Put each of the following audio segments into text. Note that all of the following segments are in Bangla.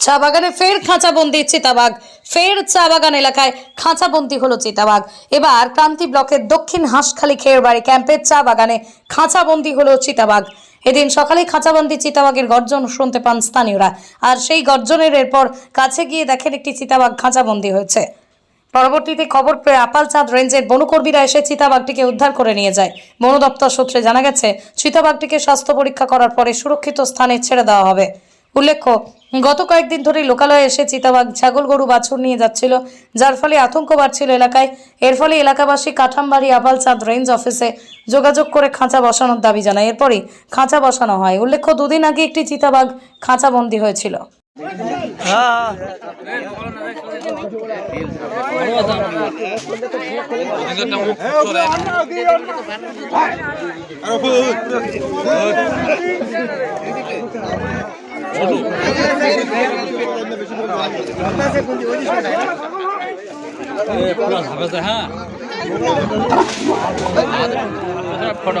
চা বাগানে ফের খাঁচাবন্দি চিতাবাঘ। ফের চা বাগান এলাকায় খাঁচাবন্দি হলো চিতাবাঘ। এবার ক্রান্তি ব্লকের দক্ষিণ হাঁসখালি খেয়ের বাড়ি ক্যাম্পের চা বাগানে খাঁচাবন্দি হলো চিতাবাঘ। এদিন সকালে খাঁচাবন্দি চিতাবাঘের গর্জন শুনতে পান স্থানীয়রা। আর সেই গর্জনের এরপর কাছে গিয়ে দেখেন একটি চিতাবাঘ খাঁচাবন্দি হয়েছে। পরবর্তীতে খবর পেয়ে আপালচাঁদ রেঞ্জের বনকর্মীরা এসে চিতাবাঘটিকে উদ্ধার করে নিয়ে যায়। বন দপ্তর সূত্রে জানা গেছে, চিতাবাঘটিকে স্বাস্থ্য পরীক্ষা করার পরে সুরক্ষিত স্থানে ছেড়ে দেওয়া হবে। উল্লেখ্য, গত কয়েকদিন ধরেই লোকালয়ে এসে চিতাবাঘ, ছাগল, গরু, বাছুর নিয়ে যাচ্ছিল, যার ফলে আতঙ্ক বাড়ছিল এলাকায়। এর ফলে এলাকাবাসী কাঠামবাড়ি আপালচাঁদ রেঞ্জ অফিসে যোগাযোগ করে খাঁচা বসানোর দাবি জানায়। এরপরই খাঁচা বসানো হয়। উল্লেখ্য, দুদিন আগে একটি চিতাবাঘ খাঁচাবন্দি হয়েছিল। হ্যাঁ। ফটো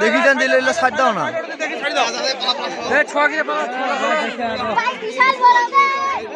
দেখি দেন দিলে এলে ছাড় দাও না।